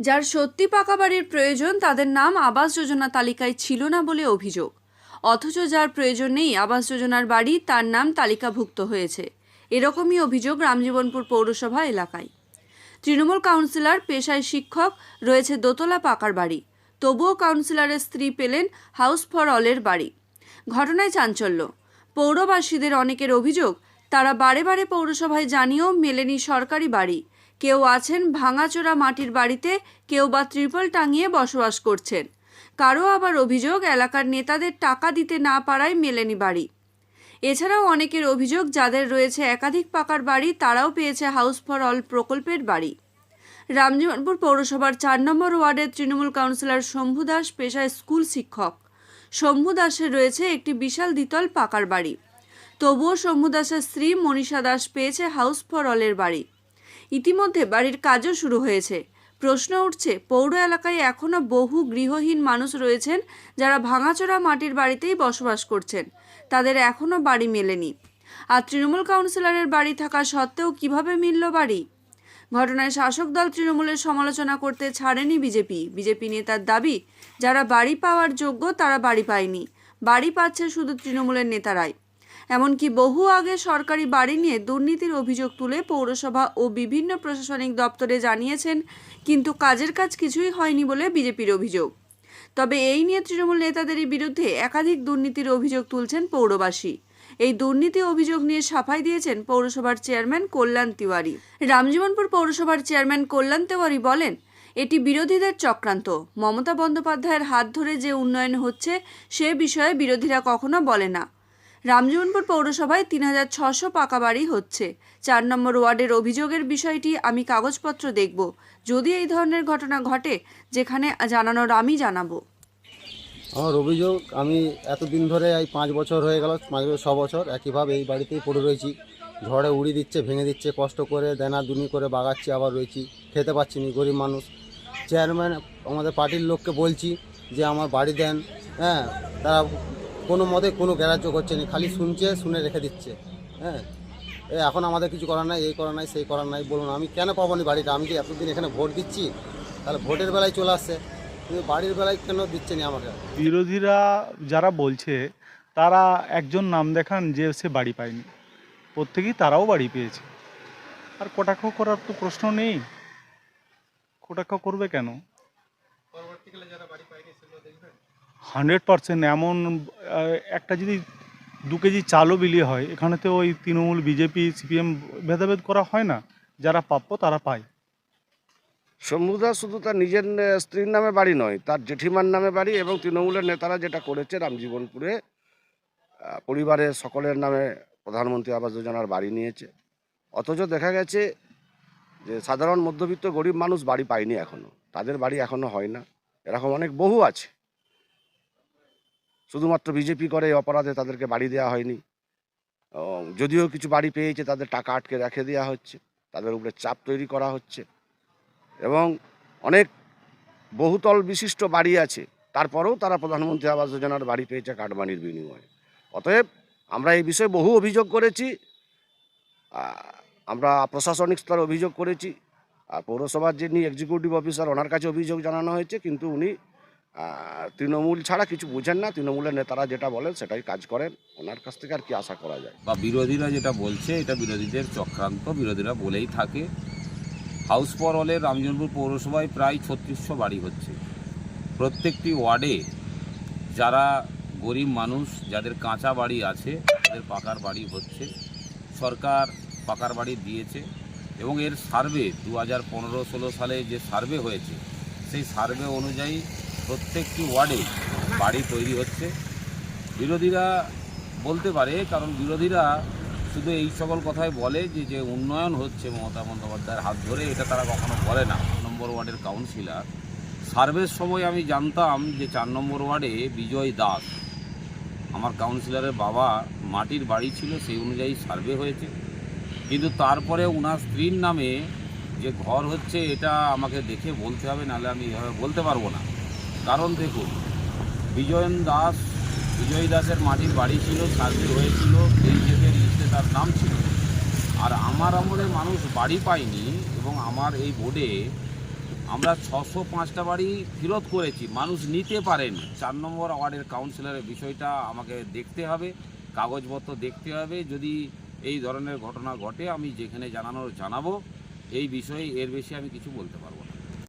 যার সত্যি পাকা বাড়ির প্রয়োজন তাদের নাম আবাস যোজনা তালিকায় ছিল না বলে অভিযোগ। অথচ যার প্রয়োজন নেই আবাস যোজনার বাড়ি, তার নাম তালিকাভুক্ত হয়েছে। এরকমই অভিযোগ রামজীবনপুর পৌরসভা এলাকায়। তৃণমূল কাউন্সিলর, পেশায় শিক্ষক, রয়েছে দোতলা পাকার বাড়ি। তবুও কাউন্সিলরের স্ত্রী পেলেন হাউস ফর অলের বাড়ি। ঘটনায় চাঞ্চল্য। পৌরবাসীদের অনেকের অভিযোগ, তারা বারে বারে পৌরসভায় জানিয়েও মেলেনি সরকারি বাড়ি। কেউ আছেন ভাঙাচোরা মাটির বাড়িতে, কেউ বা ত্রিপল টাঙিয়ে বসবাস করছেন। কারও আবার অভিযোগ, এলাকার নেতাদের টাকা দিতে না পারায় মেলেনি বাড়ি। এছাড়াও অনেকের অভিযোগ, যাদের রয়েছে একাধিক পাকার বাড়ি, তারাও পেয়েছে হাউস ফর অল প্রকল্পের বাড়ি। রামজীবনপুর পৌরসভার চার নম্বর ওয়ার্ডের তৃণমূল কাউন্সিলর শম্ভু দাস পেশায় স্কুল শিক্ষক। শম্ভু দাসের রয়েছে একটি বিশাল দ্বিতল পাকার বাড়ি। তবুও শম্ভু দাসের স্ত্রী মনীষা দাস পেয়েছে হাউস ফর অলের বাড়ি। ইতিমধ্যে বাড়ির কাজও শুরু হয়েছে। প্রশ্ন উঠছে, পৌর এলাকায় এখনও বহু গৃহহীন মানুষ রয়েছেন যারা ভাঙাচোরা মাটির বাড়িতেই বসবাস করছেন। তাদের এখনও বাড়ি মেলেনি। আর তৃণমূল কাউন্সিলরের বাড়ি থাকা সত্ত্বেও কীভাবে মিলল বাড়ি? ঘটনায় শাসক দল তৃণমূলের সমালোচনা করতে ছাড়েনি বিজেপি। বিজেপি নেতার দাবি, যারা বাড়ি পাওয়ার যোগ্য তারা বাড়ি পায়নি। বাড়ি পাচ্ছে শুধু তৃণমূলের নেতারাই। এমনকি বহু আগে সরকারি বাড়ি নিয়ে দুর্নীতির অভিযোগ তুলে পৌরসভা ও বিভিন্ন প্রশাসনিক দপ্তরে জানিয়েছেন, কিন্তু কাজের কাজ কিছুই হয়নি বলে বিজেপির অভিযোগ। তবে এই নিয়ে তৃণমূল নেতাদেরই বিরুদ্ধে একাধিক দুর্নীতির অভিযোগ তুলছেন পৌরবাসী। এই দুর্নীতি অভিযোগ নিয়ে সাফাই দিয়েছেন পৌরসভার চেয়ারম্যান কল্যাণ তিওয়ারি। রামজীবনপুর পৌরসভার চেয়ারম্যান কল্যাণ তিওয়ারি বলেন, এটি বিরোধীদের চক্রান্ত। মমতা বন্দ্যোপাধ্যায়ের হাত ধরে যে উন্নয়ন হচ্ছে, সে বিষয়ে বিরোধীরা কখনো বলে না। রামজীবনপুর পৌরসভায় তিন হাজার ছশো পাকা বাড়ি হচ্ছে। চার নম্বর ওয়ার্ডের অভিযোগের বিষয়টি আমি কাগজপত্র দেখব। যদি এই ধরনের ঘটনা ঘটে, যেখানে জানানোর আমি জানাব। আমার অভিযোগ, আমি এতদিন ধরে এই পাঁচ বছর হয়ে গেল, পাঁচ বছর, ছ বছর একইভাবে এই বাড়িতেই পড়ে রয়েছি। ঝড়ে উড়ি দিচ্ছে, ভেঙে দিচ্ছে, কষ্ট করে দেনা দুনি করে বাগাচ্ছি, আবার রয়েছি। খেতে পাচ্ছি নি, গরিব মানুষ। চেয়ারম্যান, আমাদের পার্টির লোককে বলছি যে, আমার বাড়ি দেন হ্যাঁ তারা কোনো মতে কোনো গ্যারাজ্য করছে না খালি শুনছে শুনে রেখে দিচ্ছে। হ্যাঁ? এ এখন আমাদের কিছু করার নাই এই করার নাই সেই করার নাই বলুন আমি কেন পাবো না বাড়িটা? আমি কি এতদিন এখানে ভোট দিচ্ছি তাহলে ভোটের বেলায় চলে আসছে কিন্তু বাড়ির বেলায় কেন দিচ্ছে না আমাকে? বিরোধীরা যারা বলছে তারা একজন নাম দেখান যে সে বাড়ি পায়নি। প্রত্যেকেই তারাও বাড়ি পেয়েছে। আর কটাক্ষ করার তো প্রশ্ন নেই। কটাক্ষ করবে কেন? হান্ড্রেড পার্সেন্ট এমন একটা যদি দু কেজি চালও বিলি হয় এখানে তো ওই তৃণমূল, বিজেপি, সিপিএম ভেদাভেদ করা হয় না। যারা প্রাপ্য, তারা পায়। শম্ভুদা শুধু তার নিজের স্ত্রীর নামে বাড়ি নয়, তার জেঠিমার নামে বাড়ি এবং তৃণমূলের নেতারা যেটা করেছে রামজীবনপুরে পরিবারের সকলের নামে প্রধানমন্ত্রী আবাস যোজনার বাড়ি নিয়েছে। অথচ দেখা গেছে যে সাধারণ মধ্যবিত্ত গরিব মানুষ বাড়ি পায়নি এখনও। তাদের বাড়ি এখনও হয় না। এরকম অনেক বহু আছে। শুধুমাত্র বিজেপি করে অপরাধে তাদেরকে বাড়ি দেওয়া হয়নি। যদিও কিছু বাড়ি পেয়েছে, তাদের টাকা আটকে রেখে দেওয়া হচ্ছে, তাদের উপরে চাপ তৈরি করা হচ্ছে। এবং অনেক বহুতল বিশিষ্ট বাড়ি আছে, তারপরেও তারা প্রধানমন্ত্রী আবাস যোজনার বাড়ি পেয়েছে কাটমানির বিনিময়ে। অতএব আমরা এই বিষয়ে বহু অভিযোগ করেছি আমরা প্রশাসনিক স্তরে অভিযোগ করেছি, আর পৌরসভার যিনি এক্সিকিউটিভ অফিসার ওনার কাছে অভিযোগ জানানো হয়েছে, কিন্তু উনি তৃণমূল ছাড়া কিছু বুঝেন না। তৃণমূলের নেতারা যেটা বলেন, সেটাই কাজ করেন। ওনার কাছ থেকে আর কি আশা করা যায়? বা বিরোধীরা যেটা বলছে, এটা বিরোধীদের চক্রান্ত। বিরোধীরা বলেই থাকে, হাউস ফর অলের রামজনপুর পৌরসভায় প্রায় ছত্রিশশো বাড়ি হচ্ছে। প্রত্যেকটি ওয়ার্ডে যারা গরিব মানুষ, যাদের কাঁচা বাড়ি আছে, তাদের পাকার বাড়ি হচ্ছে। সরকার পাকার বাড়ি দিয়েছে এবং এর সার্ভে দু হাজার পনেরো ষোলো সালে যে সার্ভে হয়েছে, সেই সার্ভে অনুযায়ী প্রত্যেকটি ওয়ার্ডে বাড়ি তৈরি হচ্ছে। বিরোধীরা বলতে পারে, কারণ বিরোধীরা শুধু এই সকল কথাই বলে যে যে উন্নয়ন হচ্ছে মমতা বন্দ্যোপাধ্যায়ের হাত ধরে, এটা তারা কখনো বলে না। নম্বর ওয়ার্ডের কাউন্সিলার। সার্ভের সময় আমি জানতাম যে চার নম্বর ওয়ার্ডে বিজয় দাস। আমার কাউন্সিলরের বাবা মাটির বাড়ি ছিল, সেই অনুযায়ী সার্ভে হয়েছে। কিন্তু তারপরে ওনার স্ত্রীর নামে যে ঘর হচ্ছে, এটা আমাকে দেখে বলতে হবে, নাহলে আমি এভাবে বলতে পারব না। কারণ দেখুন, বিজয়ন দাস, বিজয় দাসের মাটির বাড়ি ছিল সার্ভে হয়েছিল, এই জেদের লিস্টে তার নাম ছিল। আর আমার আমলে মানুষ বাড়ি পায়নি এবং আমার এই বোর্ডে আমরা ছশো পাঁচটা বাড়ি ফেরত করেছি। মানুষ নিতে পারেন। চার নম্বর ওয়ার্ডের কাউন্সিলরের বিষয়টা আমাকে দেখতে হবে, কাগজপত্র দেখতে হবে। যদি এই ধরনের ঘটনা ঘটে, আমি যেখানে জানানোর জানাব, এই বিষয়ে এর বেশি আমি কিছু বলতে পারব